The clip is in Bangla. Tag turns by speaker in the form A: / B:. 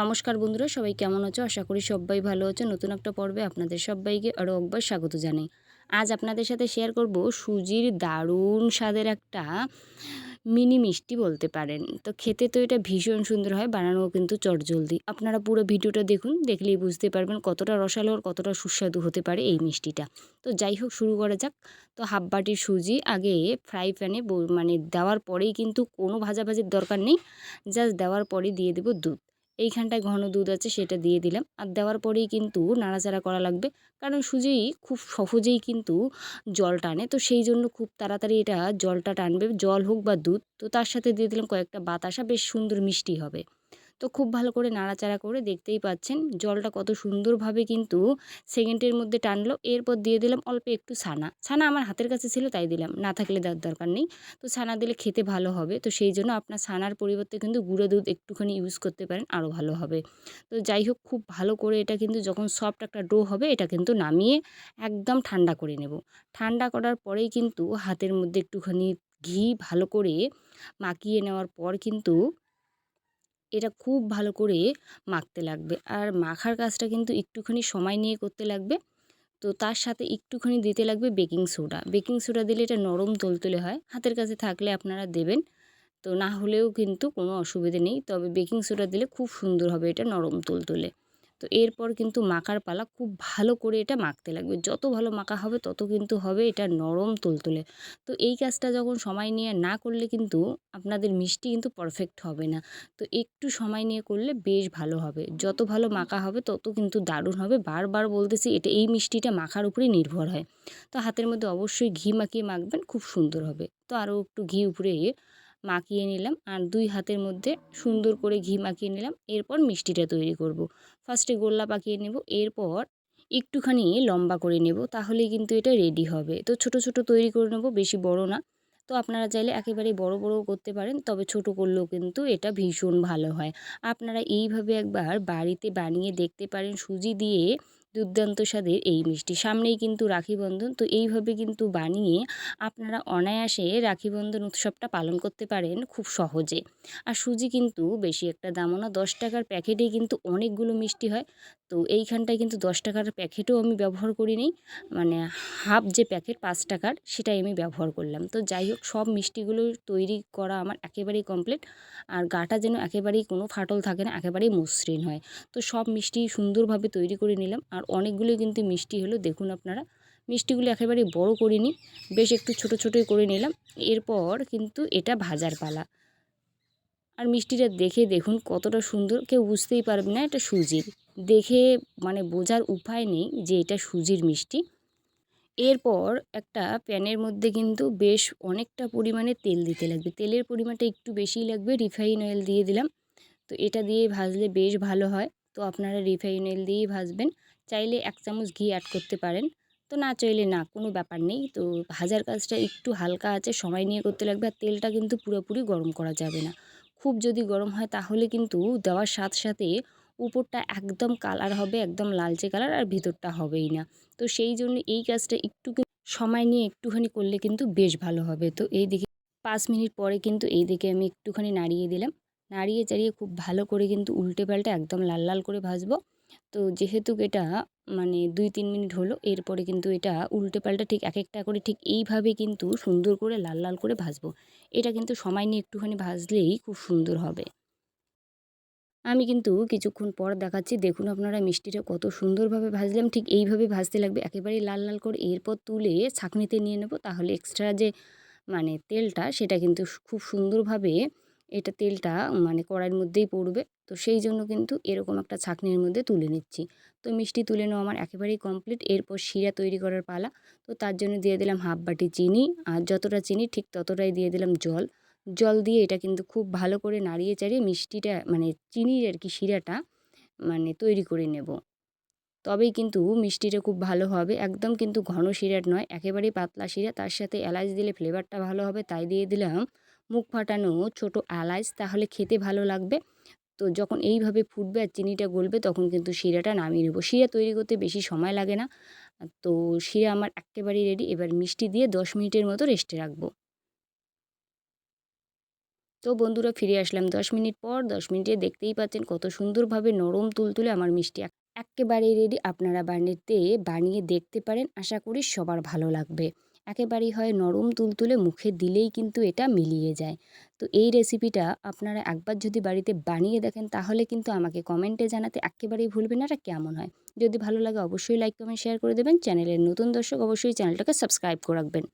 A: নমস্কার বন্ধুরা, সবাই কেমন আছো? আশা করি সবাই ভালো আছো। নতুন একটা পর্বে আপনাদের সবাইকে আরও একবার স্বাগত জানাই। আজ আপনাদের সাথে শেয়ার করব সুজির দারুণ স্বাদের একটা মিনি মিষ্টি বলতে পারেন। তো খেতে তো এটা ভীষণ সুন্দর হয় বানানোও কিন্তু চটজলদি। আপনারা পুরো ভিডিওটা দেখুন, দেখলেই বুঝতে পারবেন কতটা রসালো আর কতটা সুস্বাদু হতে পারে এই মিষ্টিটা। তো যাই হোক, শুরু করা যাক। তো হাফ বাটির সুজি, আগে ফ্রাই প্যানে মানে দেওয়ার পরেই কিন্তু কোনো ভাজাভাজির দরকার নেই। জাস্ট দেওয়ার পরেই দিয়ে দেবো দুধ। এইখানটায় ঘন দুধ আছে, সেটা দিয়ে দিলাম। আর দেওয়ার পরেই কিন্তু নাড়াচাড়া করা লাগবে। কারণ সুজি খুব সহজেই কিন্তু জল টানে তো সেই জন্য খুব তাড়াতাড়ি এটা জলটা টানবে। জল হোক বা দুধ, তো তার সাথে দিয়ে দিলাম কয়েকটা বাতাসা। বেশ সুন্দর মিষ্টি হবে। তো খুব ভালো করে নাড়াচাড়া করে দেখতেই পাচ্ছেন। জলটা কত সুন্দরভাবে কিন্তু সেকেন্ডের মধ্যে টানলো। এরপর দিয়ে দিলাম অল্প একটু ছানা। ছানা আমার হাতের কাছে ছিল, তাই দিলাম। না থাকলে দেওয়ার দরকার নেই। তো ছানা দিলে খেতে ভালো হবে। তো সেই জন্য আপনার ছানার পরিবর্তে কিন্তু গুঁড়ো দুধ একটুখানি ইউজ করতে পারেন, আরও ভালো হবে। তো যাই হোক, খুব ভালো করে এটা কিন্তু যখন সফট একটা ডো হবে, এটা কিন্তু নামিয়ে একদম ঠান্ডা করে নেব। ঠান্ডা করার পরেই কিন্তু হাতের মধ্যে একটুখানি ঘি ভালো করে মাখিয়ে নেওয়ার পর কিন্তু এটা খুব ভালো করে মাখতে লাগবে। আর মাখার কাজটা কিন্তু একটুখানি সময় নিয়ে করতে লাগবে। তো তার সাথে একটুখানি দিতে লাগবে বেকিং সোডা। বেকিং সোডা দিলে এটা নরম তোলতলে হয়। হাতের কাছে থাকলে আপনারা দেবেন। তো না হলেও কিন্তু কোনো অসুবিধে নেই। তবে বেকিং সোডা দিলে খুব সুন্দর হবে এটা নরম তোলতলে। তো এরপর কিন্তু মাখার পালা খুব ভালো করে এটা মাখতে লাগবে। যত ভালো মাখা হবে, তত কিন্তু হবে এটা নরম তুলতুলে। তো এই কাজটা যখন সময় নিয়ে না করলে কিন্তু আপনাদের মিষ্টি কিন্তু পারফেক্ট হবে না। তো একটু সময় নিয়ে করলে বেশ ভালো হবে। যত ভালো মাখা হবে, তত কিন্তু দারুণ হবে। বারবার বলতেছি, এটা এই মিষ্টিটা মাখার উপরেই নির্ভর হয়। তো হাতের মধ্যে অবশ্যই ঘি মাখিয়ে মাখবেন, খুব সুন্দর হবে। তো আরও একটু ঘি উপরে মাখিয়ে নিলাম আর দুই হাতের মধ্যে সুন্দর করে ঘি মাখিয়ে নিলাম। এরপর মিষ্টিটা তৈরি করব। ফার্স্টে গোল্লা পাকিয়ে নেব, এরপর একটুখানি লম্বা করে নেব তাহলেই কিন্তু এটা রেডি হবে। তো ছোট ছোট তৈরি করে নেব, বেশি বড় না। তো আপনারা চাইলে একেবারে বড় বড়ও করতে পারেন, তবে ছোট করলেও কিন্তু এটা ভীষণ ভালো হয়। আপনারা এইভাবে একবার বাড়িতে বানিয়ে দেখতে পারেন, সুজি দিয়ে দুর্দান্ত স্বাদের এই মিষ্টি। সামনেই কিন্তু রাখিবন্ধন তো এইভাবে কিন্তু বানিয়ে আপনারা অনায়াসে রাখিবন্ধন উৎসবটা পালন করতে পারেন খুব সহজে। আর সুজি কিন্তু বেশি একটা দামও না। দশ টাকার প্যাকেটেই কিন্তু অনেকগুলো মিষ্টি হয়। তো এইখানটায় কিন্তু দশ টাকার প্যাকেটও আমি ব্যবহার করি নি মানে হাফ যে প্যাকেট পাঁচ টাকার সেটাই আমি ব্যবহার করলাম। তো যাই হোক, সব মিষ্টিগুলো তৈরি করা আমার একেবারেই কমপ্লিট আর গাটা যেন একেবারেই কোনো ফাটল থাকে না, একেবারেই মসৃণ হয়। তো সব মিষ্টি সুন্দরভাবে তৈরি করে নিলাম। আর অনেকগুলোই কিন্তু মিষ্টি হলো, দেখুন আপনারা। মিষ্টিগুলো একেবারে বড় করিনি, বেশ একটু ছোট ছোটোই করে নিলাম। এরপর কিন্তু এটা ভাজার পালা। আর মিষ্টিটা দেখে দেখুন কতটা সুন্দর। কেউ বুঝতেই পারবে না এটা সুজির। দেখে মানে বোঝার উপায় নেই যে এটা সুজির মিষ্টি। এরপর একটা প্যানের মধ্যে কিন্তু বেশ অনেকটা পরিমাণে তেল দিতে লাগবে। তেলের পরিমাণটা একটু বেশিই লাগবে, রিফাইন অয়েল দিয়ে দিলাম। তো এটা দিয়ে ভাজলে বেশ ভালো হয়। তো আপনারা রিফাইন অয়েল দিয়েই ভাজবেন। চাইলে এক চামচ ঘি অ্যাড করতে পারেন। তো না চাইলে না, কোনো ব্যাপার নেই। তো ভাজার কাজটা একটু হালকা আছে, সময় নিয়ে করতে লাগবে আর তেলটা কিন্তু পুরোপুরি গরম করা যাবে না। খুব যদি গরম হয় তাহলে কিন্তু দেওয়ার সাথে সাথে উপরটা একদম কালার হবে, একদম লালচে কালার আর ভিতরটা হবেই না। তো সেই জন্য এই কাজটা একটু সময় নিয়ে একটুখানি করলে কিন্তু বেশ ভালো হবে। তো এই দিকে পাঁচ মিনিট পরে কিন্তু এই দিকে আমি একটুখানি নাড়িয়ে দিলাম। নাড়িয়ে চাড়িয়ে খুব ভালো করে কিন্তু উল্টে পাল্টে একদম লাল লাল করে ভাজবো। তো যেহেতু এটা মানে দুই, তিন মিনিট হলো। এরপরে কিন্তু এটা উল্টে পাল্টা ঠিক এক একটা করে ঠিক এইভাবে কিন্তু সুন্দর করে লাল লাল করে ভাজবো। এটা কিন্তু সময় নিয়ে একটুখানি ভাজলেই খুব সুন্দর হবে। আমি কিন্তু কিছুক্ষণ পর দেখাচ্ছি, দেখুন আপনারা মিষ্টিটা কত সুন্দরভাবে ভাজলাম। ঠিক এইভাবে ভাজতে লাগবে, একেবারেই লাল লাল করে এরপর তুলে ছাঁকনিতে নিয়ে নেব। তাহলে এক্সট্রা যে মানে তেলটা, সেটা কিন্তু খুব সুন্দরভাবে এটা তেলটা মানে কড়াইয়ের মধ্যেই পড়বে। তো সেই জন্য কিন্তু এরকম একটা ছাঁকনির মধ্যে তুলে নিচ্ছি। তো মিষ্টি তুলে নেওয়া আমার একেবারেই কমপ্লিট এরপর শিরা তৈরি করার পালা। তো তার জন্য দিয়ে দিলাম হাফ বাটি চিনি। আর যতটা চিনি ঠিক ততটাই দিয়ে দিলাম জল। জল দিয়ে এটা কিন্তু খুব ভালো করে নাড়িয়ে চাড়িয়ে মিষ্টিটা মানে চিনির আর কি শিরাটা মানে তৈরি করে নেব। তবেই কিন্তু মিষ্টিটা খুব ভালো হবে। একদম কিন্তু ঘন শিরাট নয়, একেবারেই পাতলা শিরা। তার সাথে এলাচ দিলে ফ্লেভারটা ভালো হবে। তাই দিয়ে দিলাম মুখ ফাটানো ছোট এলাচ তাহলে খেতে ভালো লাগবে। তো যখন এইভাবে ফুটবে আর চিনিটা গলবে তখন কিন্তু শিরাটা নামিয়ে নেব। শিরা তৈরি করতে বেশি সময় লাগে না। তো শিরা আমার একেবারেই রেডি এবার মিষ্টি দিয়ে দশ মিনিটের মতো রেস্টে রাখব। তো বন্ধুরা ফিরে আসলাম দশ মিনিট পর। দশ মিনিটে দেখতেই পাচ্ছেন কত সুন্দরভাবে নরম তুলতুলে আমার মিষ্টি এক- একেবারেই রেডি আপনারা বাড়িতে বানিয়ে দেখতে পারেন। আশা করি সবার ভালো লাগবে। একেবারেই হয় নরম তুলতুলে মুখে দিলেই কিন্তু এটা মিলিয়ে যায়। তো এই রেসিপিটা আপনারা একবার যদি বাড়িতে বানিয়ে দেখেন, তাহলে কিন্তু আমাকে কমেন্টে জানাতে একেবারেই ভুলবেন না এটা কেমন হয়? যদি ভালো লাগে অবশ্যই লাইক কমেন্ট শেয়ার করে দেবেন। চ্যানেলের নতুন দর্শক অবশ্যই চ্যানেলটাকে সাবস্ক্রাইব করে রাখবেন।